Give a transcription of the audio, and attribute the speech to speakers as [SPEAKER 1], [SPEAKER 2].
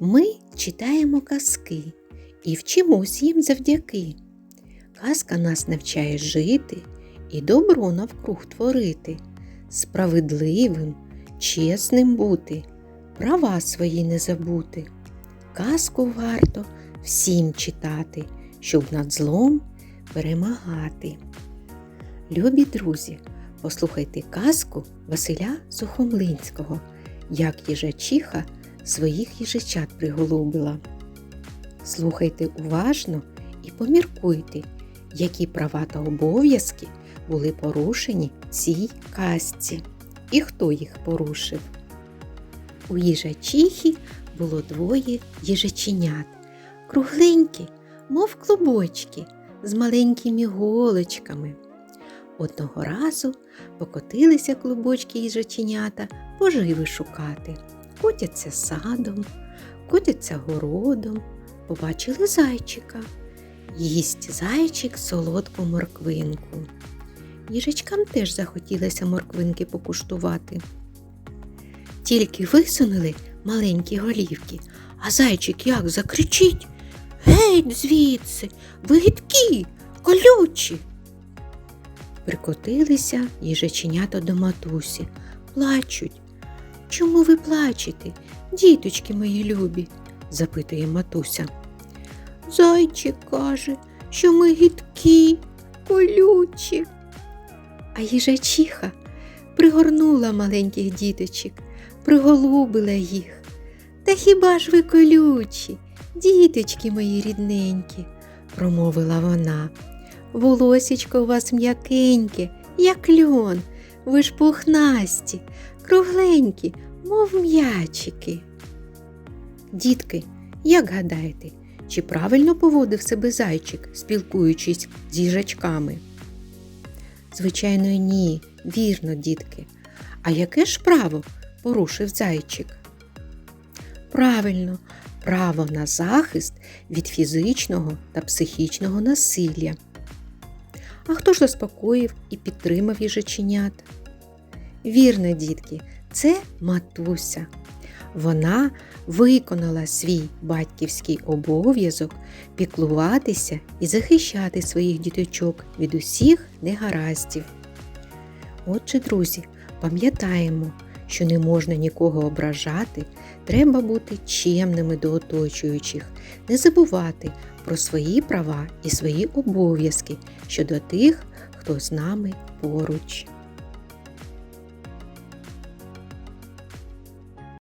[SPEAKER 1] Ми читаємо казки і вчимось їм завдяки. Казка нас навчає жити і добро навкруг творити, справедливим, чесним бути, права свої не забути. Казку варто всім читати, щоб над злом перемагати. Любі друзі, послухайте казку Василя Сухомлинського, як їжачиха своїх їжачат приголубила. Слухайте уважно і поміркуйте, які права та обов'язки були порушені цій казці і хто їх порушив. У їжачихі було двоє їжаченят, кругленькі, мов клубочки, з маленькими голочками. Одного разу покотилися клубочки їжаченята поживи шукати. Котяться садом, котяться городом, побачили зайчика. Їсть зайчик солодку морквинку. Їжачкам теж захотілося морквинки покуштувати. Тільки висунули маленькі голівки, а зайчик як закричить Геть звідси, ви колючі. Прикотилися їжаченята до матусі, плачуть. Чому ви плачете, діточки мої любі? запитує матуся. Зайчик каже, що ми гидкі, колючі. А їжачиха пригорнула маленьких діточок, приголубила їх. Та хіба ж ви колючі, діточки мої рідненькі, промовила вона. Волосічко у вас м'якеньке, як льон, ви ж пухнасті, кругленькі, мов м'ячики. Дітки, як гадаєте, чи правильно поводив себе зайчик, спілкуючись з їжачками? Звичайно, ні, вірно, дітки. А яке ж право порушив зайчик? Правильно, право на захист від фізичного та психічного насилля. А хто ж заспокоїв і підтримав їжаченят? Вірно, дітки, це матуся. Вона виконала свій батьківський обов'язок піклуватися і захищати своїх діточок від усіх негараздів. Отже, друзі, пам'ятаємо, що не можна нікого ображати, треба бути чемними до оточуючих, не забувати про свої права і свої обов'язки щодо тих, хто з нами поруч.